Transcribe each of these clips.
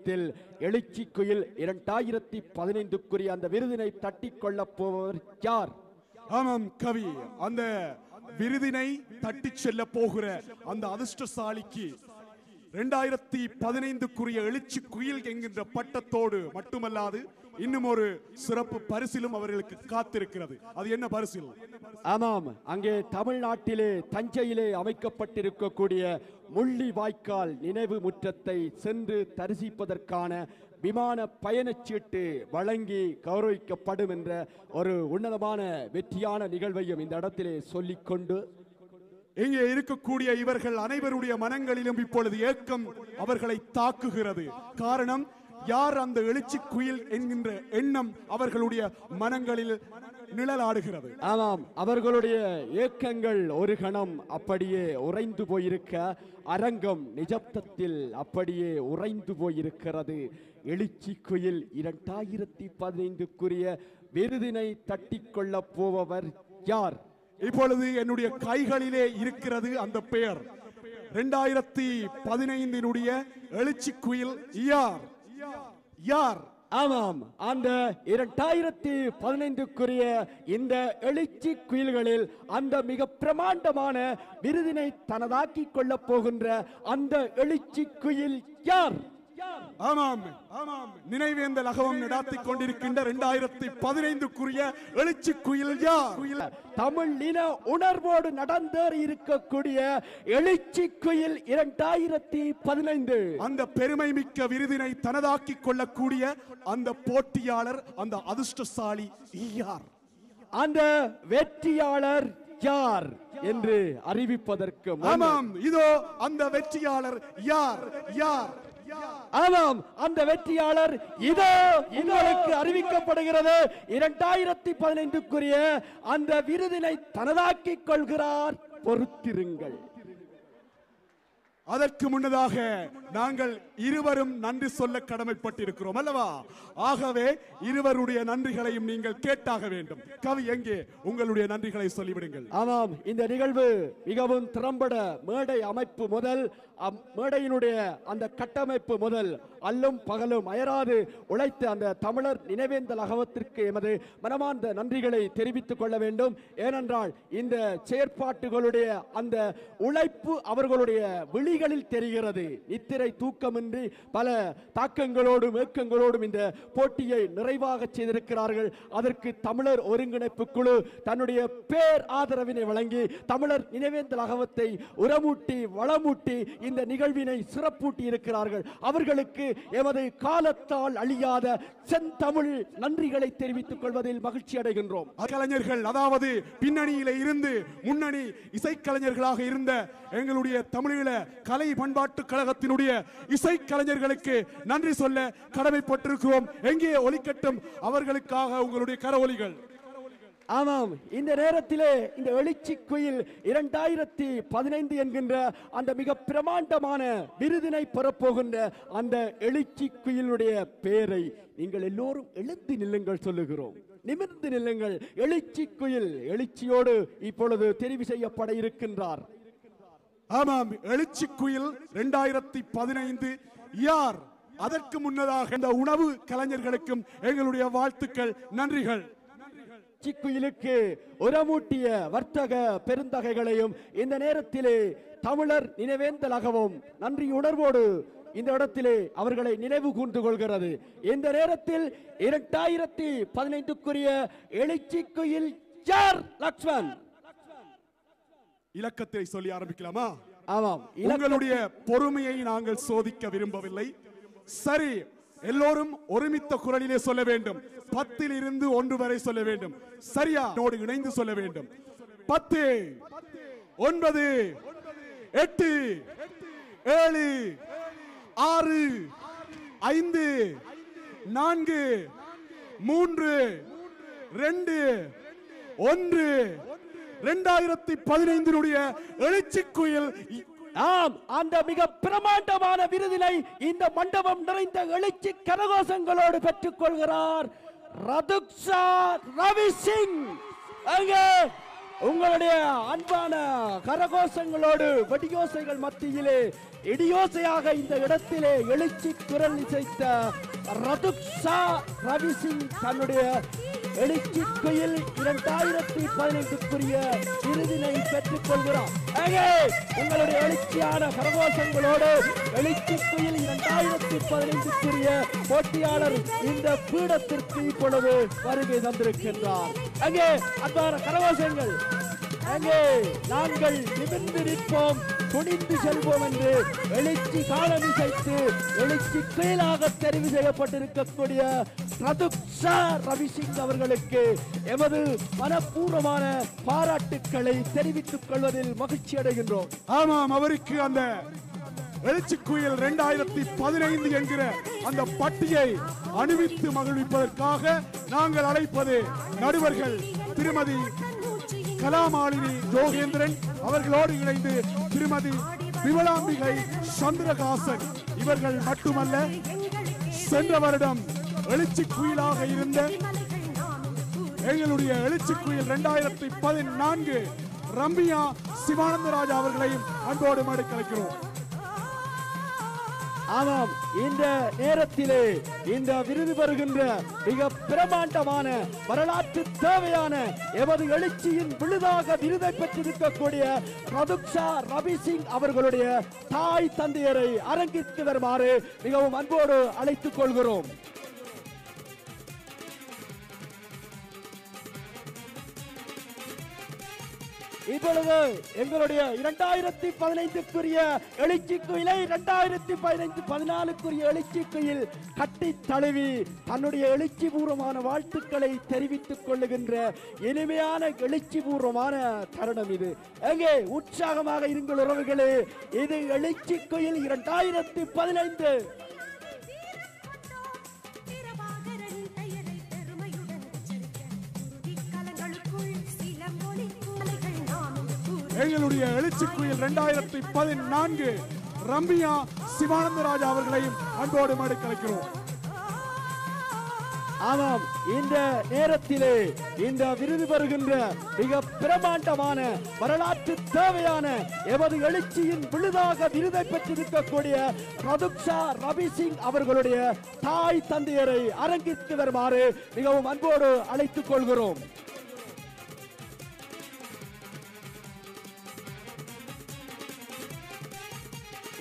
நேரத்தில் எழுச்சி குயில் இரண்டாயிரத்தி பதினைந்துக்குரிய அந்த விருதினை தட்டிக் கொள்ளப் போவர் யார்? ஆமாம் கவி. அந்த விருதினை தட்டிச் செல்ல போகிற அந்த அதிர்ஷ்டசாலிக்கு இரண்டாயிரத்தி பதினைந்துக்குரிய எழுச்சி குயில் என்கின்ற பட்டத்தோடு மட்டுமல்லாது இன்னும் ஒரு சிறப்பு பரிசிலும் அவர்களுக்கு காத்திருக்கிறது. அது என்ன பரிசில்? ஆமாம். அங்கே தமிழ்நாட்டிலே தஞ்சையிலே அமைக்கப்பட்டிருக்கக்கூடிய முள்ளி வாய்க்கால் நினைவு முற்றத்தை சென்று தரிசிப்பதற்கான விமான பயணச்சீட்டு வழங்கி கௌரவிக்கப்படும் என்ற ஒரு உன்னதமான வெற்றியான நிகழ்வையும் இந்த இடத்திலே சொல்லிக்கொண்டு இங்கே இருக்கக்கூடிய இவர்கள் அனைவருடைய மனங்களிலும் இப்பொழுது ஏக்கம் அவர்களை தாக்குகிறது. காரணம் யார் அந்த எழுச்சி குயில் என்கின்ற எண்ணம் அவர்களுடைய மனங்களில் நிழலாடுகிறது. ஆமாம் அவர்களுடைய ஏக்கங்கள் ஒரு கணம் அப்படியே உறைந்து போயிருக்க அரங்கம் நிஜப்தத்தில் அப்படியே உறைந்து போயிருக்கிறது. எழுச்சி குயில் இரண்டாயிரத்தி பதினைந்துக்குரிய விருதினை தட்டிக்கொள்ளப் போபவர் யார்? இப்பொழுது என்னுடைய கைகளிலே இருக்கிறது அந்த பெயர். இரண்டாயிரத்தி பதினைந்தினுடைய எழுச்சி குயில் யார்? யார்? ஆமாம். அந்த இரண்டாயிரத்தி பதினைந்துக்குரிய இந்த எழுச்சி குயில்களில் அந்த மிக பிரமாண்டமான விருதினை தனதாக்கிக் கொள்ளப் போகின்ற அந்த எழுச்சி குயில் யார்? ஆமாம் ஆமாம். நினைவேந்தல் அகவம் நடாத்தி கொண்டிருக்கின்ற இரண்டாயிரத்தி பதினைந்துக்குரிய எழுச்சி குயில் யார்? தமிழ் இன உணர்வோடு நடந்தேறி இருக்கக்கூடிய எழுச்சி குயில் இரண்டாயிரத்தி பதினைந்து. அந்த பெருமை மிக்க விருதினை தனதாக்கிக் கொள்ளக்கூடிய அந்த போட்டியாளர் அந்த அதிர்ஷ்டசாலி யார்? அந்த வெற்றியாளர் யார் என்று அறிவிப்பதற்கு ஆமாம். இதோ அந்த வெற்றியாளர் யார்? யார்? ஆமாம் அந்த வெற்றியாளர் இதோ உங்களுக்கு அறிவிக்கப்படுகிறது. இரண்டாயிரத்தி பதினைந்துக்குரிய அந்த விருதினை தனதாக்கிக் கொள்கிறார். பொறுத்திருங்கள். அதற்கு முன்னதாக நாங்கள் இருவரும் நன்றி சொல்ல கடமைப்பட்டிருக்கிறோம் அல்லவா? ஆகவே இருவருடைய நன்றிகளையும் நீங்கள் கேட்டாக வேண்டும். கவி எங்கே? உங்களுடைய நன்றிகளை சொல்லிவிடுங்கள். ஆமாம் இந்த நிகழ்வு மிகவும் திறம்பட மேடை அமைப்பு முதல் மேடையினுடைய அந்த கட்டமைப்பு முதல் அல்லும் பகலும் அயராது உழைத்த அந்த தமிழர் நினைவேந்தல் அகவத்திற்கு எமது மனமார்ந்த நன்றிகளை தெரிவித்துக் கொள்ள வேண்டும். ஏனென்றால் இந்த செயற்பாட்டுகளுடைய அந்த உழைப்பு அவர்களுடைய விழி விழிகளில் தெரிகிறது. நித்திரை தூக்கமின்றி பல தாக்கங்களோடும் ஏக்கங்களோடும் இந்த போட்டியை நிறைவாக செய்திருக்கிறார்கள். அதற்கு தமிழர் ஒருங்கிணைப்பு குழு தன்னுடைய பேர் ஆதரவினை வழங்கி தமிழர் நினைவேந்தல் அகவத்தை உரமூட்டி வளமூட்டி இந்த நிகழ்வினை சிறப்பூட்டி இருக்கிறார்கள். அவர்களுக்கு எமது காலத்தால் அழியாத செந்தமிழ் நன்றிகளை தெரிவித்துக் கொள்வதில் மகிழ்ச்சி அடைகின்றோம். கலைஞர்கள் அதாவது பின்னணியில இருந்து முன்னணி இசைக்கலைஞர்களாக இருந்த எங்களுடைய தமிழீழ கலை பண்பாட்டு கழகத்தினுடைய இசைக்கலைஞர்களுக்கு நன்றி சொல்ல கடமைப்பட்டிருக்கிறோம். எங்கே ஒலிக்கட்டும் அவர்களுக்காக உங்களுடைய கரவொலிகள். ஆமாம் இந்த நேரத்திலே இந்த எழுச்சி குயில் இரண்டாயிரத்தி பதினைந்து என்கின்ற அந்த மிக பிரமாண்டமான விருதினை பெறப்போகின்ற அந்த எழுச்சி குயிலுடைய பெயரை நீங்கள் எல்லோரும் எழுந்து நில்லுங்கள் சொல்லுகிறோம். நிமிர்ந்து நில்லுங்கள். எழுச்சி குயில் எழுச்சியோடு இப்பொழுது தெரிவு செய்யப்பட இருக்கின்றார். ஆமாம் எழுச்சி குயில் இரண்டாயிரத்தி பதினைந்து யார்? அதற்கு முன்னதாக இந்த உணவு கலைஞர்களுக்கும் எங்களுடைய வாழ்த்துக்கள் நன்றிகள். சிக்குயிலுக்கு உரமூட்டிய வர்த்தக பெருந்தகைகளையும் இந்த நேரத்திலே தமிழர் நினைவேந்தலாகவும் நன்றி உணர்வோடு இந்த இடத்திலே அவர்களை நினைவு கூர்ந்து கொள்கிறது. இந்த நேரத்தில் இரண்டாயிரத்தி பதினைந்துக்குரிய எழுச்சி குயில் சார் லக்ஷ்மன். இலக்கத்தை சொல்லி ஆரம்பிக்கலாமா? ஆமாம். உங்களுடைய பொறுமையை நாங்கள் சோதிக்க விரும்பவில்லை. சரி எல்லோரும் ஒருமித்த குரலிலே சொல்ல வேண்டும். பத்தில் இருந்து ஒன்று வரை சொல்ல வேண்டும். சரியா? என்னோடு இணைந்து சொல்ல வேண்டும். பத்து ஒன்பது எட்டு ஏழு ஆறு ஐந்து நான்கு மூன்று ரெண்டு ஒன்று இரண்டாயிரத்தி பதினைந்தினுடைய எழுச்சி குயில் ஆம் அந்த மிக பிரமாண்டமான விருதினை இந்த மண்டபம் நிறைந்த எழுச்சி கரகோஷங்களோடு பெற்றுக் கொள்கிறார் ரதுக்ஷா ரவி சிங். அங்கே உங்களுடைய அன்பான கரகோஷங்களோடு வெடியோசைகள் மத்தியிலே இடியோசையாக இந்த இடத்திலே எழுச்சி குரல் இசைத்த ரதுக்ஷா ரவிசிங் தன்னுடைய எழுச்சி குயில் இரண்டாயிரத்தி பதினைந்துக்குரிய விருதினை பெற்றுக் கொள்கிறார். உங்களுடைய எழுச்சியான கரகோஷங்களோடு எழுச்சி குயில் இரண்டாயிரத்தி பதினைந்துக்குரிய போட்டியாளர் இந்த பீடத்திற்கு இப்பொழுது வருகை தந்திருக்கின்றார். அங்கே அன்பான கரகோஷங்கள். அங்கே நாங்கள் நிமிர்ந்து நிற்போம் துணிந்து செல்வோம் என்று எழுச்சி காலம் இசைத்து எழுச்சி கீழாக தெரிவு செய்யப்பட்டிருக்கக்கூடிய ரதுக்ஷா ரவிசிங் அவர்களுக்கு எமது மனப்பூர்வமான பாராட்டுக்களை தெரிவித்துக் கொள்வதில் மகிழ்ச்சி அடைகின்றோம். ஆமாம் அவருக்கு அந்த எழுச்சி குயில் இரண்டாயிரத்தி பதினைந்து என்கிற அந்த பட்டியை அணிவித்து மகிழ்விப்பதற்காக நாங்கள் அழைப்பது நடுவர்கள் திருமதி கலாமாலினி ஜோகேந்திரன் அவர்களோடு இணைந்து திருமதி விமலாம்பிகை சந்திரகாசன். இவர்கள் மட்டுமல்ல சென்ற வருடம் எழுச்சி குயிலாக இருந்த எங்களுடைய எழுச்சி குயில் இரண்டாயிரத்தி பதினான்கு ரம்யா சிவானந்தராஜா அவர்களையும் அன்போடு மாடி கலைக்கிறோம் ஆமாம் இந்த நேரத்திலே இந்த விருது பெறுகின்ற மிக பிரமாண்டமான வரலாற்று தேவையான எமது எழுச்சியின் விழுதாக விருதை பெற்றிருக்கக்கூடிய பிரதுக்ஷா ரவி சிங் அவர்களுடைய தாய் தந்தையரை அரங்கிற்கு வருமாறு மிகவும் அன்போடு அழைத்துக் கொள்கிறோம். இப்பொழுது எங்களுடைய இரண்டாயிரத்தி பதினைந்துக்குரிய எழுச்சி குயிலை இரண்டாயிரத்தி பதினைந்து பதினாலுக்குரிய எழுச்சி குயில் கட்டி தழுவி தன்னுடைய எழுச்சி பூர்வமான வாழ்த்துக்களை தெரிவித்துக் கொள்ளுகின்ற இனிமையான எழுச்சி பூர்வமான தருணம் இது. எங்கே? உற்சாகமாக இருங்கள் உறவுகளே. இது எழுச்சி குயில் இரண்டாயிரத்தி பதினைந்து. எங்களுடைய எழுச்சி குயில் இரண்டாயிரத்தி பதினான்கு ரம்யா சிவானந்தராஜ் அவர்களையும் அன்போடு மாடி கலைக்கிறோம் ஆமாம் இந்த நேரத்திலே இந்த விருது பெறுகின்ற மிக பிரமாண்டமான வரலாற்று தேவையான எமது எழுச்சியின் விழுதாக விருதை பெற்றிருக்கக்கூடிய பிரதுக்ஷா ரவி சிங் அவர்களுடைய தாய் தந்தையரை அரங்கித்து வருமாறு மிகவும் அன்போடு அழைத்துக் கொள்கிறோம்.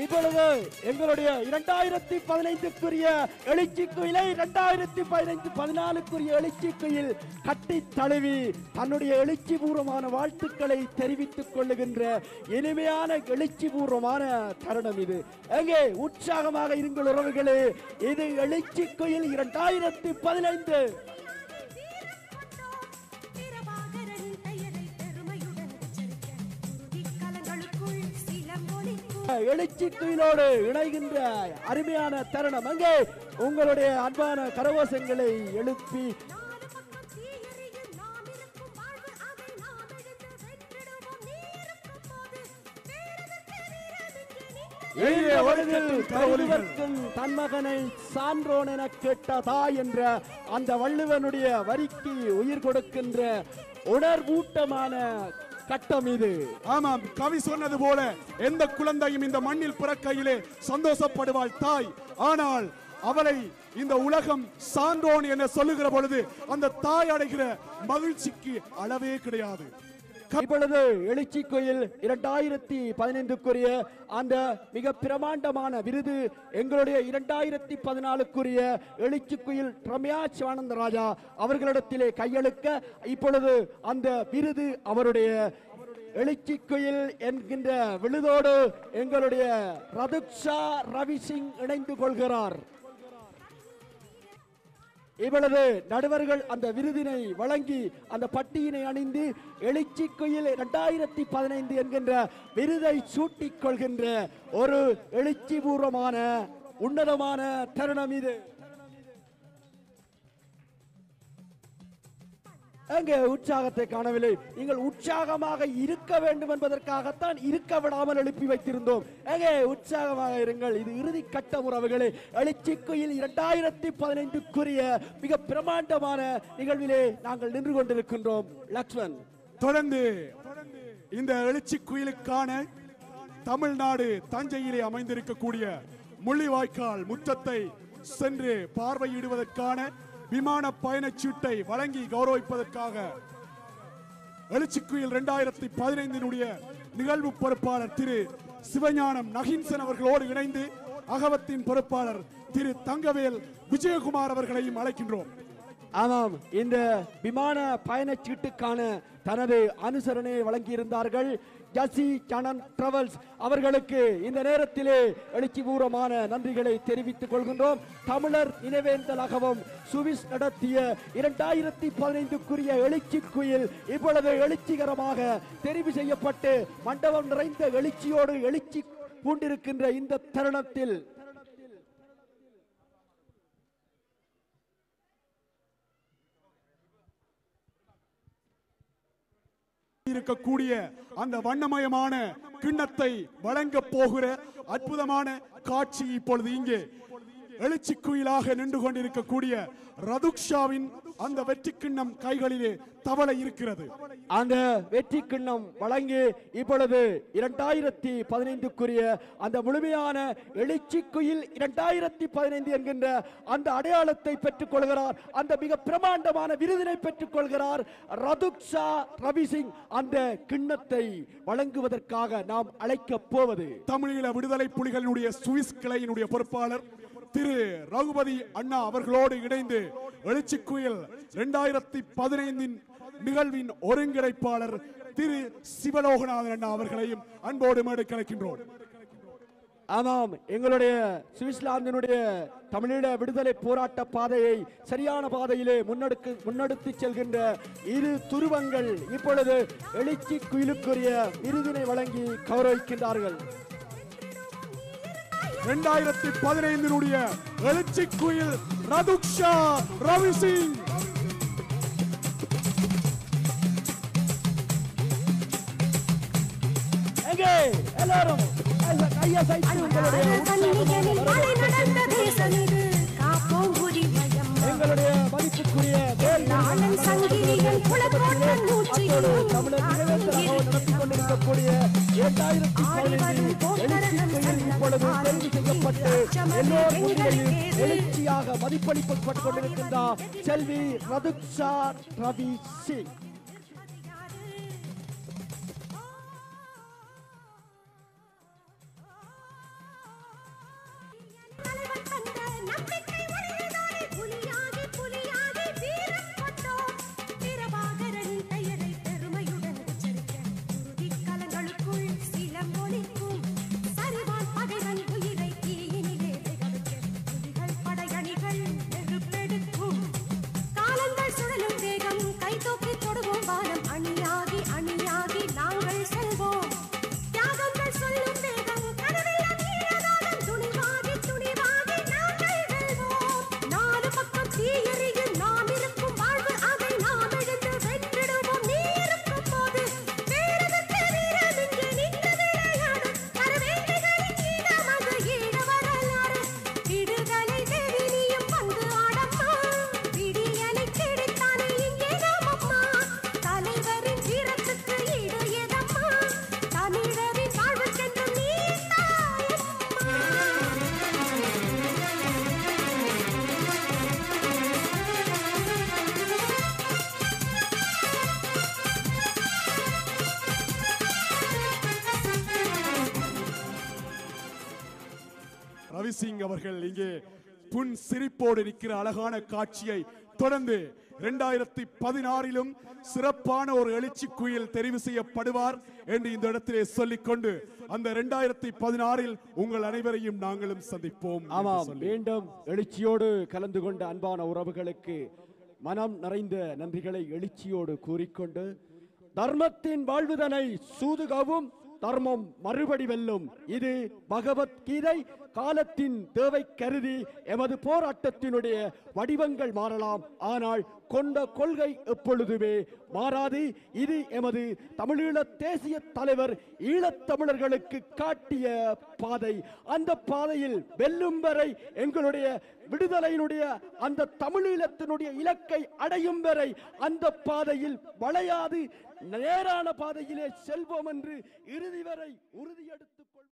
இப்பொழுது எங்களுடைய இரண்டாயிரத்தி பதினைந்துக்குரிய எழுச்சி குயிலை இரண்டாயிரத்தி பதினைந்து பதினாலுக்குரிய எழுச்சி குயில் கட்டி தழுவி தன்னுடைய எழுச்சி பூர்வமான வாழ்த்துக்களை தெரிவித்துக் கொள்ளுகின்ற இனிமையான எழுச்சி பூர்வமான தருணம் இது. எங்கே? உற்சாகமாக இருங்கள் உறவுகளே. இது எழுச்சி குயில் இரண்டாயிரத்தி பதினைந்து. எழுச்சி குயிலோடு இணைகின்ற அருமையான தருணம் அங்கே உங்களுடைய அன்பான கரவோசங்களை எழுப்பி நாலு பக்கம் தீயெறியும் நாம் இருக்கும் வாழ்வு அதை நாம் எழுந்து வெற்றிடுவோம் நீ இருக்கும் போது வேறெதற்கு வீரமின்றி நீ இந்த ஒழுங்கில் உலகில் கரவொலிகள். கருதுவர்க்கும் தன் மகனை சான்றோன் என கேட்ட தாய் என்ற அந்த வள்ளுவனுடைய வரிக்கு உயிர் கொடுக்கின்ற உணர்வூட்டமான கட்டம் இது. ஆமாம் கவி சொன்னது போல எந்த குழந்தையும் இந்த மண்ணில் பிறக்கையிலே சந்தோஷப்படுவாள் தாய். ஆனால் அவளை இந்த உலகம் சான்றோன் என சொல்லுகிற பொழுது அந்த தாய் அடைகிற மகிழ்ச்சிக்கு அளவே கிடையாது. இப்பொழுது எழுச்சி கோயில் இரண்டாயிரத்தி பதினைந்துக்குரிய அந்த மிக பிரமாண்டமான விருது எங்களுடைய இரண்டாயிரத்தி பதினாலுக்குரிய எழுச்சி கோயில் ரம்யா சிவானந்த ராஜா அவர்களிடத்திலே கையெழுக்க இப்பொழுது அந்த விருது அவருடைய எழுச்சி கோயில் என்கின்ற விழுதோடு எங்களுடைய ரதுக்ஷா ரவி சிங் இணைந்து கொள்கிறார். இவளது நடுவர்கள் அந்த விருதினை வழங்கி அந்த பட்டியினை அணிந்து எழுச்சி குயில் இரண்டாயிரத்தி பதினைந்து என்கின்ற விருதை சூட்டிக் கொள்கின்ற ஒரு எழுச்சி பூர்வமான உன்னதமான தருணம் இது. அங்கே உற்சாகத்தை காணவில்லை. நீங்கள் உற்சாகமாக இருக்க வேண்டும் என்பதற்காகத்தான் இருக்க விடாமல் எழுப்பி வைத்திருந்தோம். அங்கே உற்சாகமாக இருங்கள். இது இறுதி கட்ட உறவுகளே. எழுச்சிக்குயில் இரண்டாயிரத்தி பதினைந்துக்குரிய மிக பிரமாண்டமான நிகழ்விலே நாங்கள் நின்று கொண்டிருக்கின்றோம். லக்ஷ்மன் தொடர்ந்து இந்த எழுச்சி குயிலுக்கான தமிழ்நாடு தஞ்சையிலே அமைந்திருக்கக்கூடிய முள்ளிவாய்க்கால் முற்றத்தை சென்று பார்வையிடுவதற்கான விமான பயணச்சீட்டை வழங்கி கௌரவிப்பதற்காக எழுச்சிக்குயில் இரண்டாயிரத்தி பதினைந்தினுடைய நிகழ்வு பொறுப்பாளர் திரு சிவஞானம் நகின்சன் அவர்களோடு இணைந்து அகவத்தின் பொறுப்பாளர் திரு தங்கவேல் விஜயகுமார் அவர்களையும் அழைக்கின்றோம். ஆமாம் இந்த விமான பயணச்சீட்டுக்கான தனது அனுசரணையை வழங்கியிருந்தார்கள். ஜசி சனன் டிராவல்ஸ் அவர்களுக்கு இந்த நேரத்திலே எழுச்சிபூர்வமான நன்றிகளை தெரிவித்துக் கொள்கின்றோம். தமிழர் நினைவேந்தலாகவும் சுவிஸ் நடத்திய இரண்டாயிரத்தி பதினைந்துக்குரிய எழுச்சி குயில் இவ்வளவு எழுச்சிகரமாக தெரிவு செய்யப்பட்டு மண்டபம் நிறைந்த எழுச்சியோடு எழுச்சி பூண்டிருக்கின்ற இந்த தருணத்தில் இருக்கக்கூடிய அந்த வண்ணமயமான கிண்ணத்தை வழங்க போகிற அற்புதமான காட்சி இப்பொழுது இங்கே. எழுச்சி குயிலாக நின்று கொண்டிருக்கக்கூடிய ரதுக்ஷாவின் அந்த வெற்றி கிண்ணம் கைகளிலே தவளை இருக்கிறது. அந்த வெற்றி கிண்ணம் வழங்கி இப்பொழுது இரண்டாயிரத்தி பதினைந்துக்குரிய அந்த முழுமையான எழுச்சி குயில் இரண்டாயிரத்தி பதினைந்து என்கின்ற அந்த அடையாளத்தை பெற்றுக் கொள்கிறார் அந்த மிக பிரமாண்டமான விருதினை பெற்றுக் கொள்கிறார் ரதுக்ஷா ரவி சிங். அந்த கிண்ணத்தை வழங்குவதற்காக நாம் அழைக்கப் போவது. தமிழீழ விடுதலை புலிகளினுடைய சுவிஸ் கிளையினுடைய பொறுப்பாளர் திரு ரகுபதி அண்ணா அவர்களோடு இணைந்து எழுச்சி குயில் இரண்டாயிரத்தி பதினைந்தின் நிகழ்வின் ஒருங்கிணைப்பாளர் திரு சிவலோகநாதன் அண்ணா அவர்களையும் அன்போடு மேடு கலைக்கின்றோம் ஆமாம் எங்களுடைய சுவிட்சர்லாந்தினுடைய தமிழீழ விடுதலை போராட்ட பாதையை சரியான பாதையிலே முன்னெடுக்கு முன்னெடுத்து செல்கின்ற இரு துருவங்கள் இப்பொழுது எழுச்சி குயிலுக்குரிய விருதினை வழங்கி கௌரவிக்கின்றார்கள். இரண்டாயிரத்தி பதினைந்தினுடைய எழுச்சி குயில் ரதுக்ஷா ரவி சிங் எல்லாரும் கைய- சைத்து உங்களுடைய மதிப்புக்குரிய நாடன் சங்கிலிகள் குலத்தோட்ட நூற்றிலும் அத்தோடு தமிழர் நினைவேந்தலாக நடத்தி கொண்டிருக்கக்கூடிய இரண்டாயிரத்தி பதினைந்து எழுச்சி குயில் இப்பொழுது தெரிவு செய்யப்பட்டு எல்லோர் முன்னிலையில் எழுச்சியாக மதிப்பளிக்கப்பட்டு கொண்டிருக்கின்றார் செல்வி ரதுக்ஷா ரவி சிங் புன் சிரிப்போடு நிற்கிற அழகான காட்சியை தொடர்ந்து இரண்டாயிரத்தி பதினாறிலும் சிறப்பான ஒரு எழுச்சி குயில் தெரிவு செய்யப்படுவார் என்று இந்த இடத்திலே சொல்லிக்கொண்டு அந்த இரண்டாயிரத்தி பதினாறில் உங்கள் அனைவரையும் நாங்களும் சந்திப்போம் ஆமாம். மீண்டும் எழுச்சியோடு கலந்து கொண்ட அன்பான உறவுகளுக்கு மனம் நிறைந்த நன்றிகளை எழுச்சியோடு கூறிக்கொண்டு தர்மத்தின் வாழ்வுதனை சூதுகவும் தர்மம் மறுபடி வெல்லும். இது பகவத்கீதை காலத்தின் தேவை கருதி எமது போராட்டத்தினுடைய வடிவங்கள் மாறலாம். ஆனால் கொண்ட கொள்கை எப்பொழுதுமே மாறாது. இது எமது தமிழீழ தேசிய தலைவர் ஈழத்தமிழர்களுக்கு காட்டிய பாதை. அந்த பாதையில் வெல்லும் வரை எங்களுடைய விடுதலையினுடைய அந்த தமிழீழத்தினுடைய இலக்கை அடையும் வரை அந்த பாதையில் வளையாது. நேரான பாதையிலே செல்வோம் என்று இறுதி வரை உறுதியெடுத்து